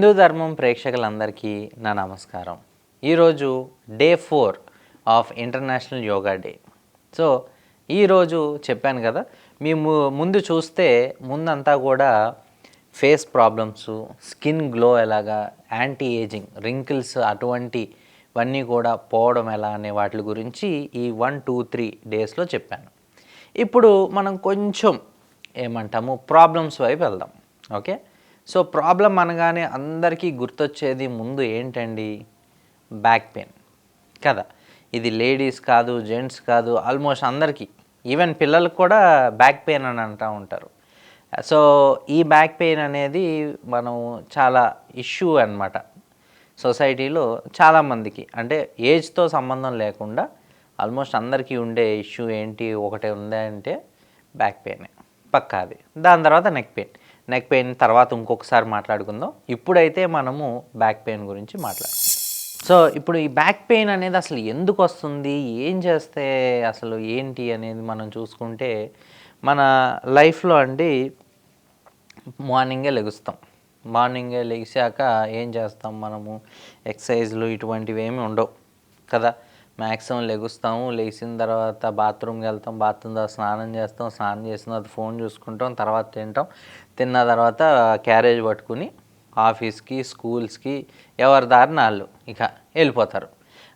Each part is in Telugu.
హిందూ ధర్మం ప్రేక్షకులందరికీ నా నమస్కారం. ఈరోజు day four of international yoga day. So ఈరోజు చెప్పాను కదా మీ ముందు చూస్తే ముందంతా కూడా ఫేస్ ప్రాబ్లమ్స్ స్కిన్ గ్లో ఎలాగా యాంటీ ఏజింగ్ రింకిల్స్ అటువంటివన్నీ కూడా పోవడం ఎలా అనే వాటి గురించి ఈ వన్ టూ త్రీ డేస్లో చెప్పాను. ఇప్పుడు మనం కొంచెం ఏమంటాము ప్రాబ్లమ్స్ వైపు వెళ్దాం. ఓకే? సో ప్రాబ్లం అనగానే అందరికీ గుర్తొచ్చేది ముందు ఏంటండి? Back pain. కదా? ఇది లేడీస్ కాదు జెంట్స్ కాదు ఆల్మోస్ట్ అందరికీ. ఈవెన్ పిల్లలకు కూడా బ్యాక్ పెయిన్ అని అంటూ ఉంటారు. సో ఈ బ్యాక్ పెయిన్ అనేది మనం చాలా ఇష్యూ అన్నమాట సొసైటీలో చాలామందికి అంటే ఏజ్తో సంబంధం లేకుండా ఆల్మోస్ట్ అందరికీ ఉండే ఇష్యూ ఏంటి? ఒకటే ఉందంటే బ్యాక్ పెయిన్. పక్కా అది. దాని తర్వాత నెక్ పెయిన్. నెక్ పెయిన్ తర్వాత ఇంకొకసారి మాట్లాడుకుందాం. ఇప్పుడైతే మనము బ్యాక్ పెయిన్ గురించి మాట్లాడుకుందాం సో ఇప్పుడు ఈ బ్యాక్ పెయిన్ అనేది అసలు ఎందుకు వస్తుంది? ఏం చేస్తే అసలు ఏంటి అనేది మనం చూసుకుంటే మన లైఫ్లో అండి మార్నింగే లెగుస్తాం. మార్నింగే లెగిసాక ఏం చేస్తాం మనము? ఎక్సర్సైజ్లు ఇటువంటివి ఏమి ఉండవు. కదా? మ్యాక్సిమం లెగుస్తాము లేచిన తర్వాత బాత్రూమ్కి వెళ్తాం బాత్రూమ్ తర్వాత స్నానం చేస్తాం స్నానం చేసిన తర్వాత ఫోన్ చూసుకుంటాం తర్వాత తింటాం. తిన్న తర్వాత క్యారేజ్ పట్టుకుని ఆఫీస్కి స్కూల్స్కి ఎవరి దారి వాళ్ళు ఇక వెళ్ళిపోతారు.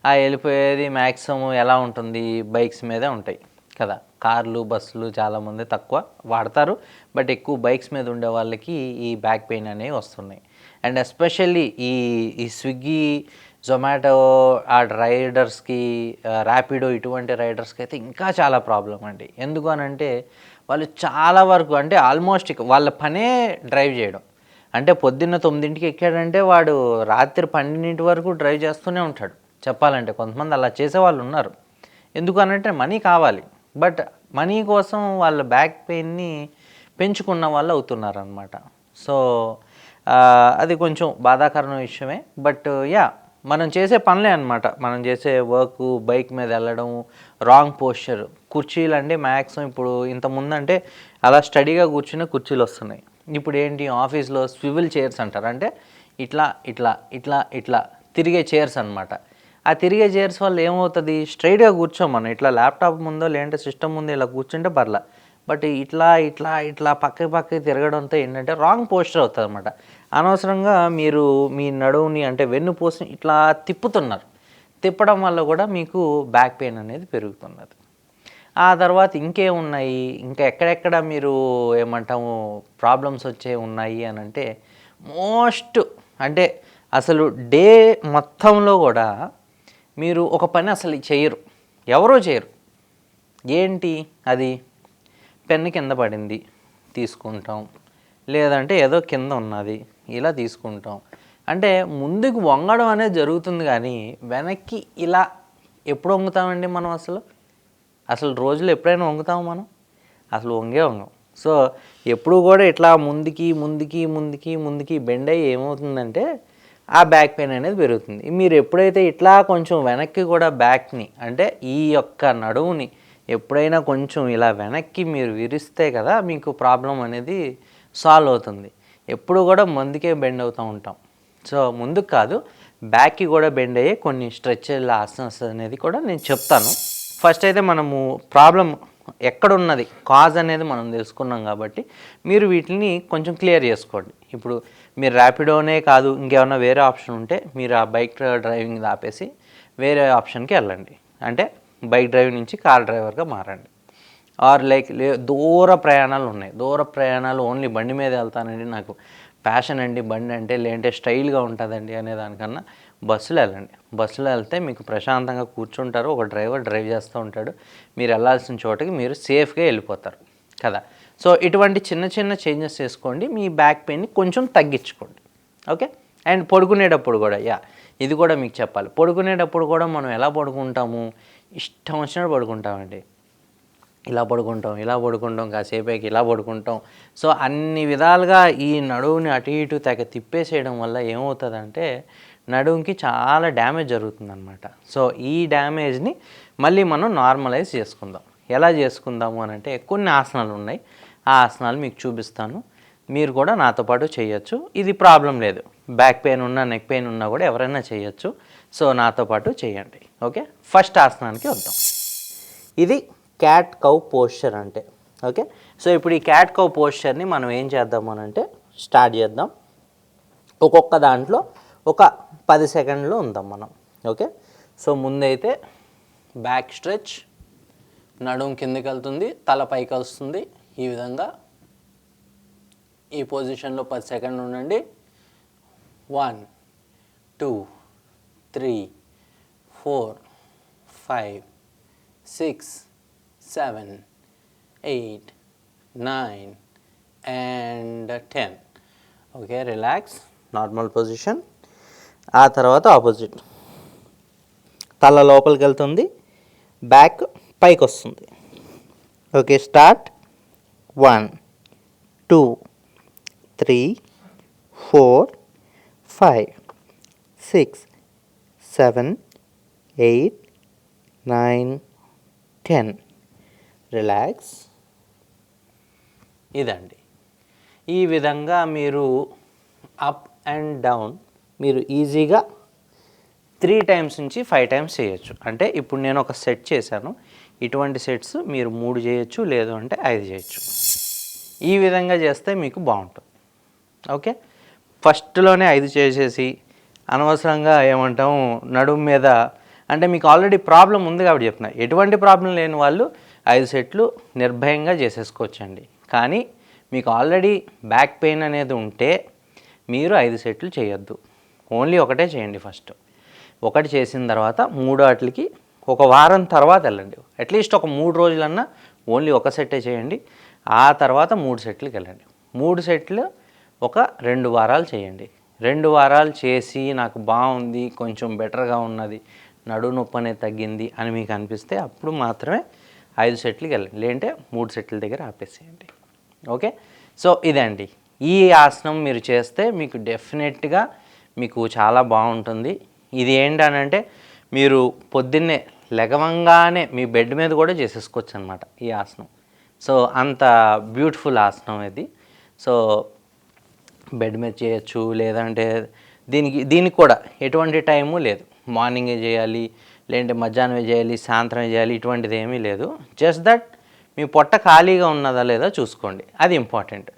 ఆ వెళ్ళిపోయేది మ్యాక్సిమం ఎలా ఉంటుంది? బైక్స్ మీదే ఉంటాయి కదా. కార్లు బస్సులు చాలామంది తక్కువ వాడతారు. బట్ ఎక్కువ బైక్స్ మీద ఉండే వాళ్ళకి ఈ బ్యాక్ పెయిన్ అనేవి వస్తున్నాయి. అండ్ ఎస్పెషల్లీ ఈ ఈ స్విగ్గీ జొమాటో ఆ రైడర్స్కి ర్యాపిడో ఇటువంటి రైడర్స్కి అయితే ఇంకా చాలా ప్రాబ్లం అండి. ఎందుకు అని అంటే వాళ్ళు చాలా వరకు అంటే ఆల్మోస్ట్ వాళ్ళ పనే డ్రైవ్ చేయడం. అంటే పొద్దున్న తొమ్మిదింటికి ఎక్కాడంటే వాడు రాత్రి పన్నెండింటి వరకు డ్రైవ్ చేస్తూనే ఉంటాడు. చెప్పాలంటే కొంతమంది అలా చేసే వాళ్ళు ఉన్నారు. ఎందుకు అనంటే మనీ కావాలి. బట్ మనీ కోసం వాళ్ళ బ్యాక్ పెయిన్ని పెంచుకున్న వాళ్ళు అవుతున్నారు అనమాట సో అది కొంచెం బాధాకరమైన విషయమే. బట్ యా మనం చేసే పనులే అనమాట మనం చేసే వర్క్ బైక్ మీద వెళ్ళడం రాంగ్ పోస్చర్ కుర్చీలు అంటే మ్యాక్సిమం ఇప్పుడు ఇంతకుముందు అలా స్టడీగా కూర్చునే కుర్చీలు వస్తున్నాయి. ఇప్పుడు ఏంటి ఆఫీస్లో స్వివిల్ చైర్స్ అంటారు. అంటే ఇట్లా ఇట్లా ఇట్లా ఇట్లా తిరిగే చైర్స్ అన్నమాట. ఆ తిరిగే చైర్స్ వల్ల ఏమవుతుంది? స్ట్రైట్గా కూర్చోం మనం. ఇట్లా ల్యాప్టాప్ ముందో లేదంటే సిస్టమ్ ముందో ఇలా కూర్చుంటే పర్లా. బట్ ఇట్లా ఇట్లా ఇట్లా పక్కకి పక్కకి తిరగడంతో ఏంటంటే రాంగ్ పోస్టర్ అవుతుంది అనమాట అనవసరంగా మీరు మీ నడువుని అంటే వెన్నుపూసని ఇట్లా తిప్పుతున్నారు. తిప్పడం వల్ల కూడా మీకు బ్యాక్ పెయిన్ అనేది పెరుగుతున్నది. ఆ తర్వాత ఇంకేమున్నాయి? ఇంకా ఎక్కడెక్కడ మీరు ఏమంటాము ప్రాబ్లమ్స్ వచ్చే ఉన్నాయి అని అంటే మోస్ట్ అంటే అసలు డే మొత్తంలో కూడా మీరు ఒక పని అసలు చేయరు. ఎవరో చేయరు. ఏంటి అది? పెన్ను కింద పడింది తీసుకుంటాం. లేదంటే ఏదో కింద ఉన్నది ఇలా తీసుకుంటాం. అంటే ముందుకు వంగడం అనేది జరుగుతుంది కానీ వెనక్కి ఇలా ఎప్పుడు వంగుతామండి మనం అసలు? అసలు రోజులు ఎప్పుడైనా వంగుతాము మనం? అసలు వంగే వంగం. సో ఎప్పుడు కూడా ఇట్లా ముందుకి ముందుకి ముందుకి ముందుకి బెండ్ అయ్యి ఏమవుతుందంటే ఆ బ్యాక్ పెయిన్ అనేది పెరుగుతుంది. మీరు ఎప్పుడైతే ఇట్లా కొంచెం వెనక్కి కూడా బ్యాక్ని అంటే ఈ యొక్క నడువుని ఎప్పుడైనా కొంచెం ఇలా వెనక్కి మీరు విరిస్తే కదా మీకు ప్రాబ్లం అనేది సాల్వ్ అవుతుంది. ఎప్పుడు కూడా ముందుకే బెండ్ అవుతూ ఉంటాం. సో ముందుకు కాదు బ్యాక్కి కూడా బెండ్ అయ్యే కొన్ని స్ట్రెచ్ ఆసనస్ అనేది కూడా నేను చెప్తాను. ఫస్ట్ అయితే మనము ప్రాబ్లం ఎక్కడున్నది కాజ్ అనేది మనం తెలుసుకున్నాం కాబట్టి మీరు వీటిని కొంచెం క్లియర్ చేసుకోండి. ఇప్పుడు మీరు ర్యాపిడోనే కాదు ఇంకేమైనా వేరే ఆప్షన్ ఉంటే మీరు ఆ బైక్ డ్రైవింగ్ ఆపేసి వేరే ఆప్షన్కి వెళ్ళండి. అంటే బైక్ డ్రైవ్ నుంచి కార్ డ్రైవర్గా మారండి. ఆర్ లైక్ లే దూర ప్రయాణాలు ఉన్నాయి. దూర ప్రయాణాలు ఓన్లీ బండి మీద వెళ్తానండి. నాకు ప్యాషన్ అండి బండి అంటే లేదంటే స్టైల్గా ఉంటుందండి అనే దానికన్నా బస్సులో వెళ్ళండి. బస్సులో వెళ్తే మీకు ప్రశాంతంగా కూర్చుంటారు. ఒక డ్రైవర్ డ్రైవ్ చేస్తూ ఉంటాడు. మీరు వెళ్ళాల్సిన చోటకి మీరు సేఫ్గా వెళ్ళిపోతారు. కదా? సో ఇటువంటి చిన్న చిన్న చేంజెస్ చేసుకోండి. మీ బ్యాక్ పెయిన్ని కొంచెం తగ్గించుకోండి. ఓకే? అండ్ పడుకునేటప్పుడు కూడా యా ఇది కూడా మీకు చెప్పాలి. పడుకునేటప్పుడు కూడా మనం ఎలా పడుకుంటాము? ఇష్టం వచ్చినట్టు పడుకుంటామండి. ఇలా పడుకుంటాం ఇలా పడుకుంటాం కాసేపేకి ఇలా పడుకుంటాం. సో అన్ని విధాలుగా ఈ నడువుని అటు ఇటు తెగ తిప్పేసేయడం వల్ల ఏమవుతుందంటే నడుముకి చాలా డ్యామేజ్ జరుగుతుందన్నమాట. సో ఈ డ్యామేజ్ని మళ్ళీ మనం నార్మలైజ్ చేసుకుందాం. ఎలా చేసుకుందాము అని అంటే కొన్ని ఆసనాలు ఉన్నాయి. ఆ ఆసనాలు మీకు చూపిస్తాను. మీరు కూడా నాతో పాటు చేయొచ్చు. ఇది ప్రాబ్లం లేదు. బ్యాక్ పెయిన్ ఉన్నా నెక్ పెయిన్ ఉన్నా కూడా ఎవరైనా చేయొచ్చు. సో నాతో పాటు చేయండి. ఓకే? ఫస్ట్ ఆసనానికి వద్దాం. ఇది క్యాట్ కౌ పోస్చర్ అంటే. ఓకే? సో ఇప్పుడు ఈ క్యాట్ కౌ పోస్చర్ని మనం ఏం చేద్దాం అని అంటే స్టార్ట్ చేద్దాం. ఒక్కొక్క దాంట్లో ఒక పది సెకండ్లు ఉందాం మనం. ఓకే? సో ముందైతే బ్యాక్ స్ట్రెచ్ నడుం కిందకి వెళ్తుంది తల పైకి వస్తుంది. ఈ విధంగా ఈ పొజిషన్లో పది సెకండ్లు ఉండండి. One two three four five six seven eight nine and ten okay relax normal position ఆ తర్వాత ఆపోజిట్ తల లోపలికి వెళ్తుంది బ్యాక్ పైకి వస్తుంది okay start one two three four five six seven eight nine ten relax ఇదండి. ఈ విధంగా మీరు అప్ అండ్ డౌన్ మీరు ఈజీగా త్రీ టైమ్స్ నుంచి ఫైవ్ టైమ్స్ చేయొచ్చు. అంటే ఇప్పుడు నేను ఒక సెట్ చేశాను. ఇటువంటి సెట్స్ మీరు మూడు చేయొచ్చు లేదు అంటే ఐదు చేయొచ్చు. ఈ విధంగా చేస్తే మీకు బాగుంటుంది. ఓకే ఫస్ట్లోనే ఐదు చేసేసి అనవసరంగా ఏమంటాము నడుము మీద అంటే మీకు ఆల్రెడీ ప్రాబ్లం ఉంది కాబట్టి చెప్తున్నా. ఎటువంటి ప్రాబ్లం లేని వాళ్ళు ఐదు సెట్లు నిర్భయంగా చేసేసుకోవచ్చండి. కానీ మీకు ఆల్రెడీ బ్యాక్ పెయిన్ అనేది ఉంటే మీరు ఐదు సెట్లు చేయొద్దు. ఓన్లీ ఒకటే చేయండి ఫస్ట్. ఒకటి చేసిన తర్వాత మూడు వాటికి ఒక వారం తర్వాత వెళ్ళండి. అట్లీస్ట్ ఒక మూడు రోజులన్నా ఓన్లీ ఒక సెట్టే చేయండి. ఆ తర్వాత మూడు సెట్లకి వెళ్ళండి. మూడు సెట్లు ఒక రెండు వారాలు చేయండి. రెండు వారాలు చేసి నాకు బాగుంది కొంచెం బెటర్గా ఉన్నది నడు నొప్పి అనేది తగ్గింది అని మీకు అనిపిస్తే అప్పుడు మాత్రమే ఐదు సెట్లకి వెళ్ళండి. లేదంటే మూడు సెట్ల దగ్గర ఆపేసేయండి. ఓకే? సో ఇదండి. ఈ ఆసనం మీరు చేస్తే మీకు డెఫినెట్గా మీకు చాలా బాగుంటుంది. ఇది ఏంటనంటే మీరు పొద్దున్నే లెగవంగానే మీ బెడ్ మీద కూడా చేసేసుకోవచ్చు అనమాట ఈ ఆసనం. సో అంత బ్యూటిఫుల్ ఆసనం ఇది. సో బెడ్ మీద చేయొచ్చు లేదంటే దీనికి దీనికి కూడా ఎటువంటి టైము లేదు. మార్నింగే చేయాలి లేదంటే మధ్యాహ్నమే చేయాలి సాయంత్రమే చేయాలి ఇటువంటిది ఏమీ లేదు. జస్ట్ దట్ మీ పొట్ట ఖాళీగా ఉన్నదా లేదా చూసుకోండి. అది ఇంపార్టెంట్.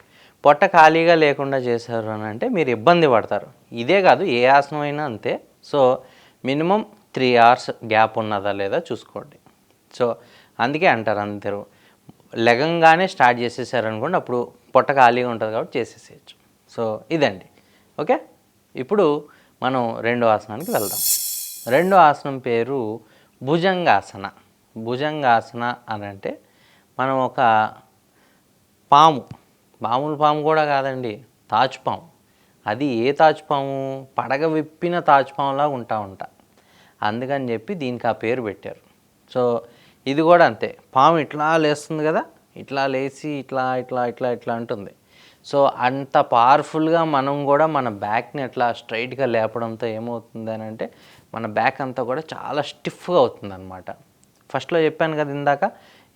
పొట్ట ఖాళీగా లేకుండా చేశారు అని అంటే మీరు ఇబ్బంది పడతారు. ఇదే కాదు ఏ ఆసనం అయినా అంతే. So minimum three hours gap ఉన్నదా లేదా చూసుకోండి. సో అందుకే అంటారు అందరూ. లెగంగానే స్టార్ట్ చేసేసారనుకోండి అప్పుడు పొట్ట ఖాళీగా ఉంటుంది కాబట్టి చేసేసేయచ్చు. సో ఇదండి. ఓకే? ఇప్పుడు మనం రెండో ఆసనానికి వెళ్దాం. రెండో ఆసనం పేరు భుజంగాసన. భుజంగాసన అని అంటే మనం ఒక పాము. మామూలు పాము కూడా కాదండి తాచుపాము. అది ఏ తాచుపాము? పడగ విప్పిన తాచుపాములా ఉంటా ఉంటా. అందుకని చెప్పి దీనికి ఆ పేరు పెట్టారు. సో ఇది కూడా అంతే. పాము ఇట్లా లేస్తుంది కదా? ఇట్లా లేచి ఇట్లా ఇట్లా ఇట్లా ఇట్లా అంటుంది. సో అంత పవర్ఫుల్గా మనం కూడా మన బ్యాక్ని అట్లా స్ట్రైట్గా లేపడంతో ఏమవుతుంది అని అంటే మన బ్యాక్ అంతా కూడా చాలా స్టిఫ్గా అవుతుంది అనమాట ఫస్ట్లో చెప్పాను కదా ఇందాక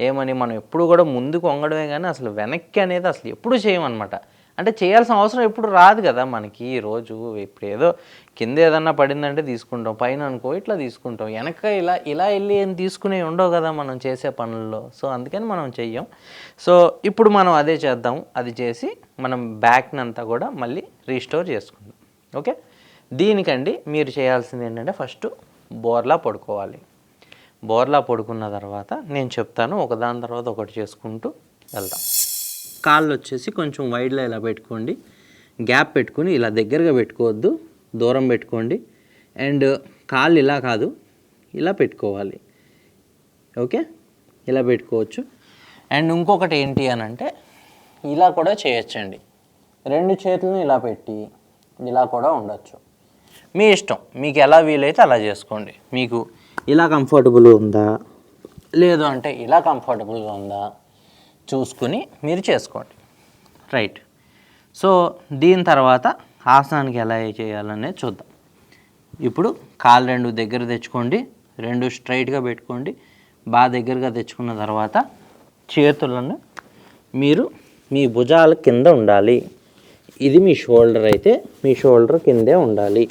ఏమని మనం ఎప్పుడు కూడా ముందుకు వంగడమే కానీ అసలు వెనక్కి అనేది అసలు ఎప్పుడు చేయమన్నమాట. అంటే చేయాల్సిన అవసరం ఎప్పుడు రాదు కదా మనకి ఈ రోజు ఇప్పుడు ఏదో కింద ఏదన్నా పడిందంటే తీసుకుంటాం పైన అనుకో ఇట్లా తీసుకుంటాం. వెనక ఇలా ఇలా వెళ్ళి ఏం తీసుకునే ఉండవు కదా మనం చేసే పనుల్లో. సో అందుకని మనం చెయ్యం. సో ఇప్పుడు మనం అదే చేద్దాం. అది చేసి మనం బ్యాక్ని అంతా కూడా మళ్ళీ రీస్టోర్ చేసుకుందాం. ఓకే? దీనికండి మీరు చేయాల్సింది ఏంటంటే ఫస్ట్ బోర్లా పడుకోవాలి. బోర్లా పడుకున్న తర్వాత నేను చెప్తాను ఒకదాని తర్వాత ఒకటి చేసుకుంటూ వెళ్దాం. కాళ్ళు వచ్చేసి కొంచెం వైడ్లో ఇలా పెట్టుకోండి. గ్యాప్ పెట్టుకుని ఇలా దగ్గరగా పెట్టుకోవద్దు. దూరం పెట్టుకోండి. అండ్ కాళ్ళు ఇలా కాదు. ఇలా పెట్టుకోవాలి. ఓకే? ఇలా పెట్టుకోవచ్చు. అండ్ ఇంకొకటి ఏంటి అని అంటే ఇలా కూడా చేయొచ్చండి. రెండు చేతులను ఇలా పెట్టి ఇలా కూడా ఉండొచ్చు. మీ ఇష్టం. మీకు ఎలా వీలైతే అలా చేసుకోండి. మీకు ఇలా కంఫర్టబుల్ ఉందా? లేదు అంటే ఇలా కంఫర్టబుల్గా ఉందా? చూసుకుని మీరు చేసుకోండి. రైట్ సో దీని తర్వాత ఆసనానికి ఎలా చేయాలనేది చూద్దాం. ఇప్పుడు కాలు రెండు దగ్గర తెచ్చుకోండి రెండు స్ట్రైట్గా పెట్టుకోండి బాగా దగ్గరగా తెచ్చుకున్న తర్వాత చేతులను మీరు మీ భుజాల కింద ఉండాలి. ఇది మీ షోల్డర్ అయితే మీ షోల్డర్ కిందే ఉండాలి.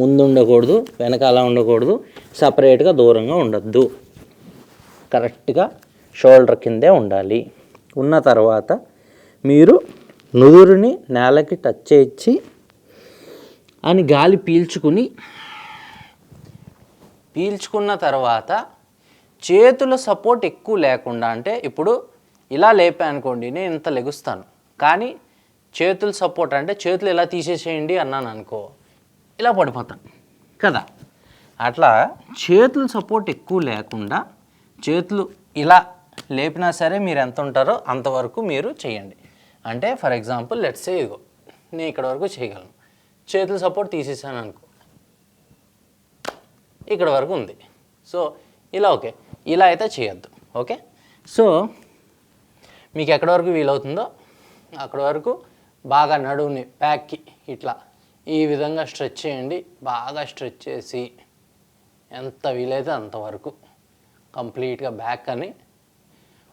ముందు ఉండకూడదు వెనకాల ఉండకూడదు సపరేట్గా దూరంగా ఉండద్దు. కరెక్ట్గా షోల్డర్ కిందే ఉండాలి. ఉన్న తర్వాత మీరు నుదురుని నేలకి టచ్ చేయించి అని గాలి పీల్చుకుని పీల్చుకున్న తర్వాత చేతుల సపోర్ట్ ఎక్కువ లేకుండా అంటే ఇప్పుడు ఇలా లేపా అనుకోండి నేను ఇంత లెగుస్తాను. కానీ చేతుల సపోర్ట్ అంటే చేతులు ఇలా తీసేసేయండి అన్నాను అనుకో ఇలా పడిపోతాను కదా. అట్లా చేతుల సపోర్ట్ ఎక్కువ లేకుండా చేతులు ఇలా లేపినా సరే మీరు ఎంత ఉంటారో అంతవరకు మీరు చేయండి. అంటే ఫర్ ఎగ్జాంపుల్ లెట్స్ సే ఇదిగో నేను ఇక్కడ వరకు చేయగలను. చేతుల సపోర్ట్ తీసేసాను అనుకో. ఇక్కడ వరకు ఉంది. సో ఇలా ఓకే. ఇలా అయితే చేయొద్దు. ఓకే? సో మీకు ఎక్కడి వరకు వీలవుతుందో అక్కడ వరకు బాగా నడువుని బ్యాక్కి ఇట్లా ఈ విధంగా స్ట్రెచ్ చేయండి. బాగా స్ట్రెచ్ చేసి ఎంత వీలైతే అంతవరకు కంప్లీట్గా బ్యాక్ అని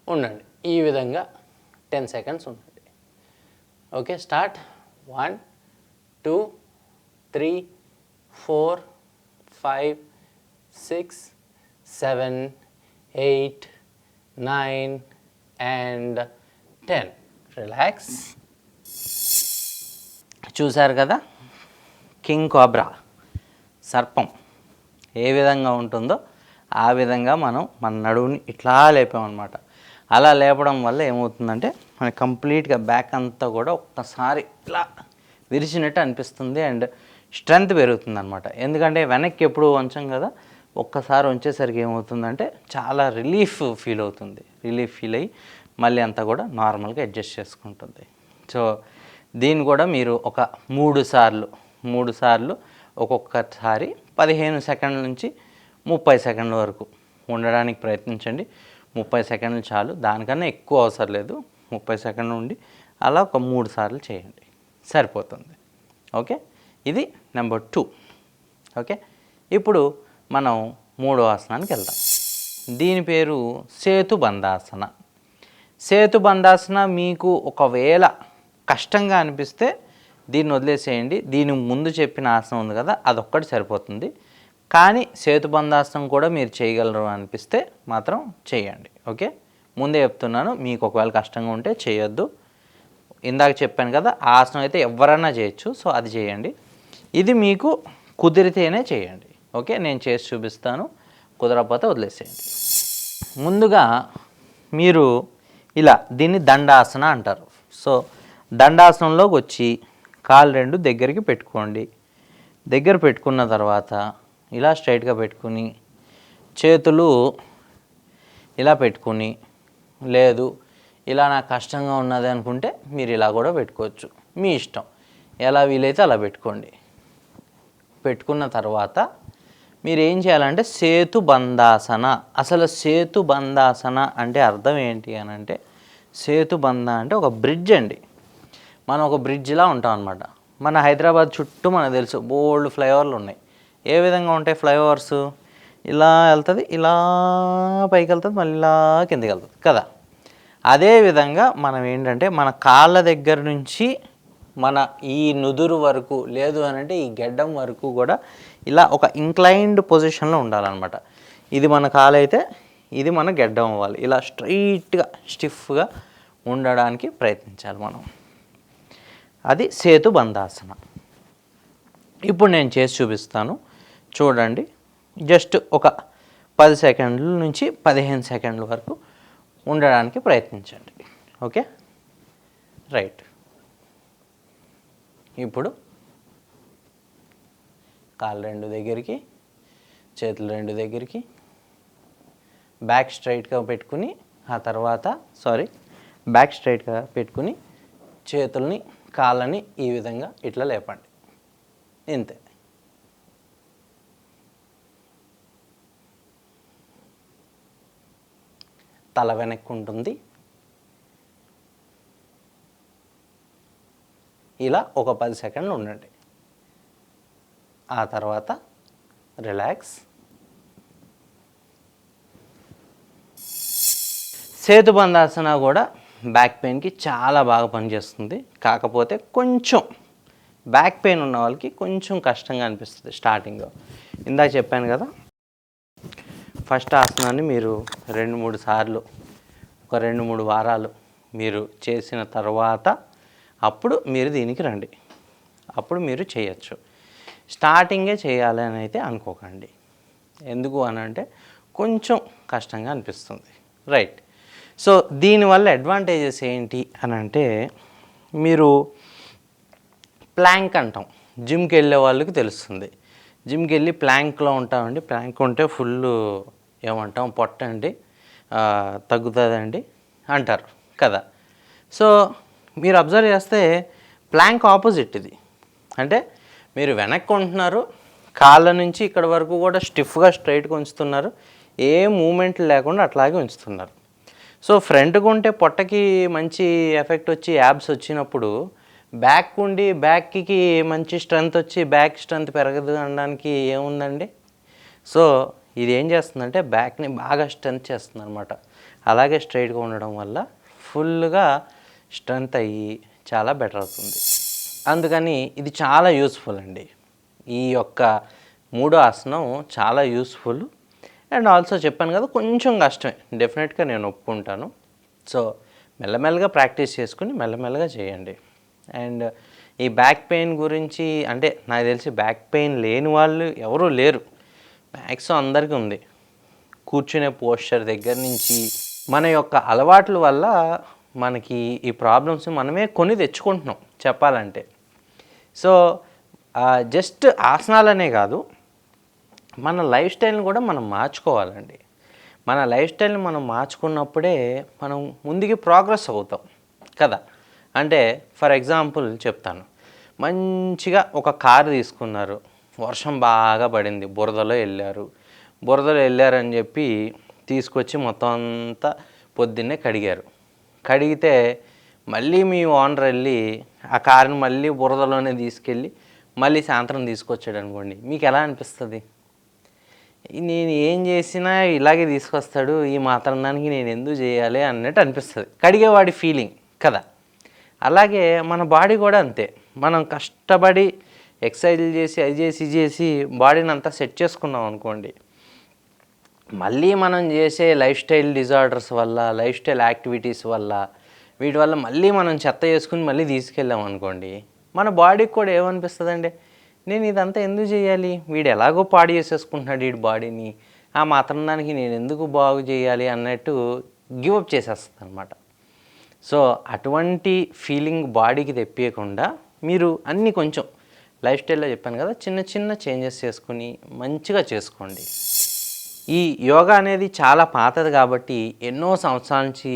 ఉండండి. ఈ విధంగా టెన్ సెకండ్స్ ఉండండి. Okay start. One two three four five six seven eight nine and ten. Relax. చూశారు కదా? కింగ్ కోబ్రా సర్పం ఏ విధంగా ఉంటుందో ఆ విధంగా మనం మన నడువుని ఇట్లా లేపామన్నమాట. అలా లేపడం వల్ల ఏమవుతుందంటే మనకి కంప్లీట్గా బ్యాక్ అంతా కూడా ఒక్కసారి ఇట్లా విరిచినట్టు అనిపిస్తుంది అండ్ స్ట్రెంగ్త్ పెరుగుతుంది అనమాట ఎందుకంటే వెనక్కి ఎప్పుడు వంచం కదా ఒక్కసారి ఉంచేసరికి ఏమవుతుందంటే చాలా రిలీఫ్ ఫీల్ అవుతుంది. రిలీఫ్ ఫీల్ అయ్యి మళ్ళీ అంతా కూడా నార్మల్గా అడ్జస్ట్ చేసుకుంటుంది. సో దీన్ని కూడా మీరు ఒక మూడు సార్లు మూడు సార్లు ఒక్కొక్కసారి పదిహేను సెకండ్ల నుంచి ముప్పై సెకండ్ల వరకు ఉండడానికి ప్రయత్నించండి. ముప్పై సెకండ్లు చాలు. దానికన్నా ఎక్కువ అవసరం లేదు. ముప్పై సెకండ్లు ఉండి అలా ఒక మూడు సార్లు చేయండి. సరిపోతుంది. ఓకే? ఇది నెంబర్ టూ. ఓకే? ఇప్పుడు మనం మూడో ఆసనానికి వెళ్దాం. దీని పేరు సేతు బంధాసన. సేతు బంధాసన మీకు ఒకవేళ కష్టంగా అనిపిస్తే దీన్ని వదిలేసేయండి. దీని ముందు చెప్పిన ఆసనం ఉంది కదా అదొక్కటి సరిపోతుంది. కానీ సేతుబంధాసనం కూడా మీరు చేయగలరు అనిపిస్తే మాత్రం చేయండి ఓకే? ముందే చెప్తున్నాను మీకు ఒకవేళ కష్టంగా ఉంటే చేయొద్దు. ఇందాక చెప్పాను కదా ఆసనం అయితే ఎవరైనా చేయొచ్చు సో అది చేయండి. ఇది మీకు కుదిరితేనే చేయండి ఓకే? నేను చేసి చూపిస్తాను కుదరకపోతే వదిలేసేయండి. ముందుగా మీరు ఇలా దీన్ని దండాసన అంటారు. సో దండాసనంలోకి వచ్చి కాలు రెండు దగ్గరికి పెట్టుకోండి. దగ్గర పెట్టుకున్న తర్వాత ఇలా స్ట్రైట్గా పెట్టుకుని చేతులు ఇలా పెట్టుకుని లేదు ఇలా నాకు కష్టంగా ఉన్నది అనుకుంటే మీరు ఇలా కూడా పెట్టుకోవచ్చు. మీ ఇష్టం. ఎలా వీలైతే అలా పెట్టుకోండి. పెట్టుకున్న తర్వాత మీరు ఏం చేయాలంటే సేతు బంధాసన. అసలు సేతు బంధాసన అంటే అర్థం ఏంటి అని అంటే సేతు బంధ అంటే ఒక బ్రిడ్జ్ అండి. మనం ఒక బ్రిడ్జ్లా ఉంటాం అనమాట మన హైదరాబాద్ చుట్టూ మనకు తెలుసు బోల్డ్ ఫ్లైఓవర్లు ఉన్నాయి. ఏ విధంగా ఉంటాయి ఫ్లైఓవర్స్? ఇలా వెళ్తుంది ఇలా పైకి వెళ్తుంది మళ్ళీ ఇలా కిందకి వెళ్తుంది కదా? అదే విధంగా మనం ఏంటంటే మన కాళ్ళ దగ్గర నుంచి మన ఈ నుదురు వరకు లేదు అని అంటే ఈ గెడ్డం వరకు కూడా ఇలా ఒక ఇంక్లైన్డ్ పొజిషన్లో ఉండాలన్నమాట. ఇది మన కాలు అయితే ఇది మన గెడ్డం అవ్వాలి. ఇలా స్ట్రైట్గా స్టిఫ్గా ఉండడానికి ప్రయత్నించాలి మనం. అది సేతు బంధాసన. ఇప్పుడు నేను చేసి చూపిస్తాను. చూడండి. జస్ట్ ఒక పది సెకండ్ల నుంచి పదిహేను సెకండ్ల వరకు ఉండడానికి ప్రయత్నించండి. ఓకే? రైట్. ఇప్పుడు కాళ్ళు రెండు దగ్గరికి చేతులు రెండు దగ్గరికి బ్యాక్ స్ట్రైట్గా పెట్టుకుని ఆ తర్వాత సారీ బ్యాక్ స్ట్రైట్గా పెట్టుకుని చేతుల్ని కాళ్ళని ఈ విధంగా ఇట్లా లేపండి. ఇంతే. తల వెనక్కి ఉంటుంది ఇలా ఒక పది సెకండ్లు ఉండండి. ఆ తర్వాత రిలాక్స్. సేతుబంధాసన కూడా బ్యాక్ పెయిన్కి చాలా బాగా పనిచేస్తుంది. కాకపోతే కొంచెం బ్యాక్ పెయిన్ ఉన్న వాళ్ళకి కొంచెం కష్టంగా అనిపిస్తుంది స్టార్టింగ్ ఇందాక చెప్పాను కదా ఫస్ట్ ఆసనాన్ని మీరు రెండు మూడు సార్లు ఒక రెండు మూడు వారాలు మీరు చేసిన తర్వాత అప్పుడు మీరు దీనికి రండి. అప్పుడు మీరు చేయొచ్చు. స్టార్టింగే చేయాలి అని అయితే అనుకోకండి. ఎందుకు అని అంటే కొంచెం కష్టంగా అనిపిస్తుంది. రైట్. సో దీనివల్ల అడ్వాంటేజెస్ ఏంటి అని అంటే మీరు ప్లాంక్ అంటాం. జిమ్కి వెళ్ళే వాళ్ళకి తెలుస్తుంది. జిమ్కి వెళ్ళి ప్లాంక్లో ఉంటామండి. ప్లాంక్ ఉంటే ఫుల్ ఏమంటాం పొట్ట అండి తగ్గుతుందండి అంటారు కదా. సో మీరు అబ్జర్వ్ చేస్తే ప్లాంక్ ఆపోజిట్ ఇది. అంటే మీరు వెనక్కి ఉంటున్నారు కాళ్ళ నుంచి ఇక్కడ వరకు కూడా స్టిఫ్గా స్ట్రైట్గా ఉంచుతున్నారు ఏ మూమెంట్ లేకుండా అట్లాగే ఉంచుతున్నారు. సో ఫ్రంట్కు ఉంటే పొట్టకి మంచి ఎఫెక్ట్ వచ్చి యాబ్స్ వచ్చినప్పుడు బ్యాక్ ఉండి బ్యాక్కి మంచి స్ట్రెంత్ వచ్చి బ్యాక్ స్ట్రెంత్ పెరగదు అనడానికి ఏముందండి? సో ఇది ఏం చేస్తుందంటే బ్యాక్ని బాగా స్ట్రెంత్ చేస్తుంది అనమాట అలాగే స్ట్రైట్గా ఉండడం వల్ల ఫుల్గా స్ట్రెంత్ అయ్యి చాలా బెటర్ అవుతుంది. అందుకని ఇది చాలా యూస్ఫుల్ అండి. ఈ యొక్క మూడో ఆసనం చాలా యూస్ఫుల్. అండ్ ఆల్సో చెప్పాను కదా కొంచెం కష్టమే. డెఫినెట్గా నేను ఒప్పుకుంటాను. సో మెల్లమెల్లగా ప్రాక్టీస్ చేసుకుని మెల్లమెల్లగా చేయండి. అండ్ ఈ బ్యాక్ పెయిన్ గురించి అంటే నాకు తెలిసి బ్యాక్ పెయిన్ లేని వాళ్ళు ఎవరూ లేరు. మ్యాథ్స్ అందరికీ ఉంది. కూర్చునే పోస్చర్ దగ్గర నుంచి మన యొక్క అలవాట్ల వల్ల మనకి ఈ ప్రాబ్లమ్స్ మనమే కొని తెచ్చుకుంటున్నాం చెప్పాలంటే. సో జస్ట్ ఆసనాలనే కాదు మన లైఫ్ స్టైల్ని కూడా మనం మార్చుకోవాలండి. మన లైఫ్ స్టైల్ని మనం మార్చుకున్నప్పుడే మనం ముందుకి ప్రోగ్రెస్ అవుతాం కదా. అంటే ఫర్ ఎగ్జాంపుల్ చెప్తాను. మంచిగా ఒక కారు తీసుకున్నారు. వర్షం బాగా పడింది. బురదలో వెళ్ళారు. బురదలో వెళ్ళారని చెప్పి తీసుకొచ్చి మొత్తం అంతా పొద్దున్నే కడిగారు. కడిగితే మళ్ళీ మీ ఓనర్ వెళ్ళి ఆ కారుని మళ్ళీ బురదలోనే తీసుకెళ్ళి మళ్ళీ సాయంత్రం తీసుకొచ్చాడు అనుకోండి. మీకు ఎలా అనిపిస్తుంది? నేను ఏం చేసినా ఇలాగే తీసుకొస్తాడు. ఈ మాత్రం దానికి నేను ఎందుకు చేయాలి అన్నట్టు అనిపిస్తుంది. కడిగేవాడి ఫీలింగ్ కదా. అలాగే మన బాడీ కూడా అంతే. మనం కష్టపడి ఎక్సర్సైజ్లు చేసి అది చేసి చేసి బాడీని అంతా సెట్ చేసుకున్నాం అనుకోండి. మళ్ళీ మనం చేసే లైఫ్ స్టైల్ డిజార్డర్స్ వల్ల లైఫ్ స్టైల్ యాక్టివిటీస్ వల్ల వీటి వల్ల మళ్ళీ మనం చెత్త చేసుకుని మళ్ళీ తీసుకెళ్ళాం అనుకోండి మన బాడీకి కూడా ఏమనిపిస్తుందండి? నేను ఇదంతా ఎందుకు చేయాలి? వీడు ఎలాగో పాడు చేసేసుకుంటున్నాడు వీడి బాడీని. ఆ మాత్రం దానికి నేను ఎందుకు బాగు చేయాలి అన్నట్టు గివప్ చేసేస్తుంది అనమాట సో అటువంటి ఫీలింగ్ బాడీకి తెప్పియకుండా మీరు అన్నీ కొంచెం లైఫ్ స్టైల్లో చెప్పాను కదా చిన్న చిన్న చేంజెస్ చేసుకుని మంచిగా చేసుకోండి. ఈ యోగా అనేది చాలా పాతది కాబట్టి ఎన్నో సంవత్సరాల నుంచి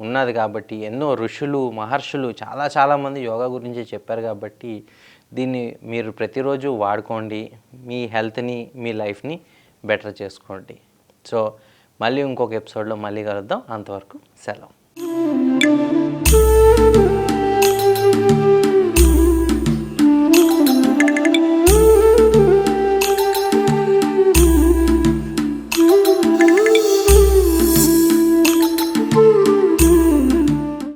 ఉన్నది కాబట్టి ఎన్నో ఋషులు మహర్షులు చాలా చాలామంది యోగా గురించి చెప్పారు కాబట్టి దీన్ని మీరు ప్రతిరోజు వాడుకోండి. మీ హెల్త్ని మీ లైఫ్ని బెటర్ చేసుకోండి. సో మళ్ళీ ఇంకొక ఎపిసోడ్లో మళ్ళీ కలుద్దాం. అంతవరకు సెలవు.